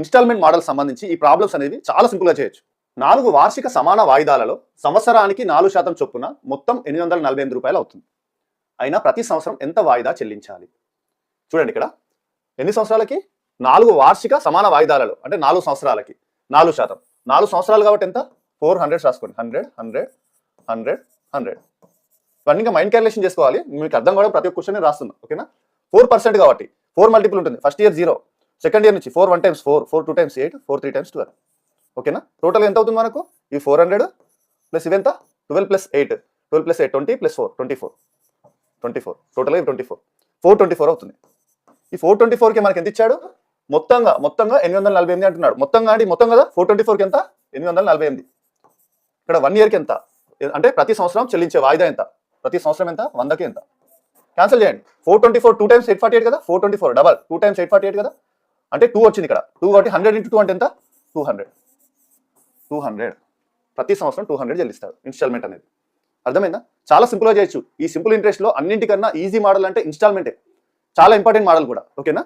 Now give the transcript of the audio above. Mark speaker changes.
Speaker 1: Instalment model సంబంధించి ఈ problems అనేవి చాలా సింపుల్గా చేయొచ్చు. నాలుగు వార్షిక సమాన వాయిదాలలో సంవత్సరానికి నాలుగు శాతం చొప్పున మొత్తం ఎనిమిది వందల నలభై ఎనిమిది రూపాయలు అవుతుంది. అయినా ప్రతి సంవత్సరం ఎంత వాయిదా చెల్లించాలి? చూడండి ఇక్కడ. ఎన్ని సంవత్సరాలకి? నాలుగు వార్షిక సమాన వాయిదాలలో అంటే నాలుగు సంవత్సరాలకి నాలుగు శాతం. నాలుగు సంవత్సరాలు కాబట్టి ఎంత? ఫోర్ హండ్రెడ్ రాసుకోండి. Hundred hundred hundred hundred. ఇవన్నీ ఇంకా మైండ్ క్యాలిక్యులేషన్ చేసుకోవాలి. మీకు అర్థం కూడా ప్రతి ఒక్క క్వశ్చన్ రాస్తున్నా. ఓకేనా? ఫోర్ పర్సెంట్ కాబట్టి ఫోర్ మల్టిపుల్ ఉంటుంది. First year zero. Second year నుంచి four one times four four two times eight four three times twelve ఓకేనా టోటల్ ఎంత అవుతుంది మనకు? ఈ four hundred plus ఇవెంత twelve plus eight twelve plus eight twenty plus four twenty four twenty four టోటల్గా twenty four four twenty four అవుతుంది. ఈ four twenty ఫోర్కి మనకి ఎంత ఇచ్చాడు? మొత్తంగా మొత్తంగా ఎనిమిది వందల నలభై ఎనిమిది అంటున్నాడు. మొత్తంగా అంటే మొత్తం కదా? ఫోర్ ట్వంటీ ఫోర్కి ఎంత? ఎనిమిది వందల నలభై ఎనిమిది. ఇక్కడ వన్ ఇయర్కి ఎంత? అంటే ప్రతి సంవత్సరం చెల్లించే వాయిదా ఎంత? ప్రతి సంవత్సరం ఎంత? వందకి ఎంత? క్యాన్సిల్ చేయండి. Four twenty four two times eight forty eight కదా? Four twenty four double two times eight forty eight కదా? అంటే టూ వచ్చింది ఇక్కడ. టూ కాబట్టి హండ్రెడ్ ఇంటూ టూ అంటే ఎంత? టూ హండ్రెడ్ టూ హండ్రెడ్ ప్రతి సంవత్సరం టూ హండ్రెడ్ చెల్లిస్తారు ఇన్స్టాల్మెంట్ అనేది. అర్థమైందా? చాలా సింపుల్గా చేయొచ్చు. ఈ సింపుల్ ఇంట్రెస్ట్లో అన్నింటికన్నా ఈజీ మోడల్ అంటే ఇన్స్టాల్మెంటే చాలా ఇంపార్టెంట్ మోడల్ కూడా. ఓకేనా